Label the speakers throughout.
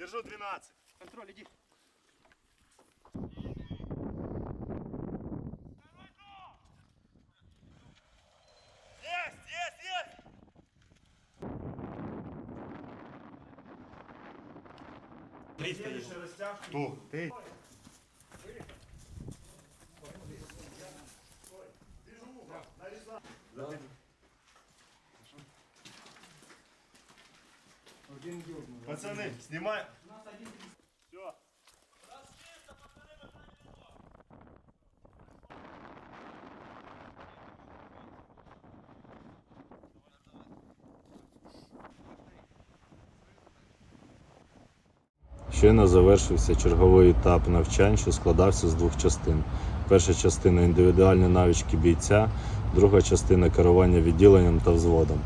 Speaker 1: Держу 12.
Speaker 2: Контроль, иди.
Speaker 1: Есть, есть, есть! Следующая растяжка. Кто? Ты? Вижу, нарезал. Ту. Ти. Пацаны, снимай. Все.
Speaker 3: Щойно завершився черговий етап навчань, що складався з двох частин. Перша частина індивідуальні навички бійця, друга частина керування відділенням та взводом.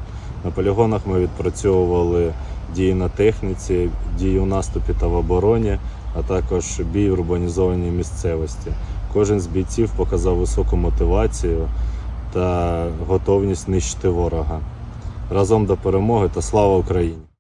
Speaker 3: На полігонах ми відпрацьовували дії на техніці, дії у наступі та в обороні, а також бій в урбанізованій місцевості. Кожен з бійців показав високу мотивацію та готовність нищити ворога. Разом до перемоги та слава Україні!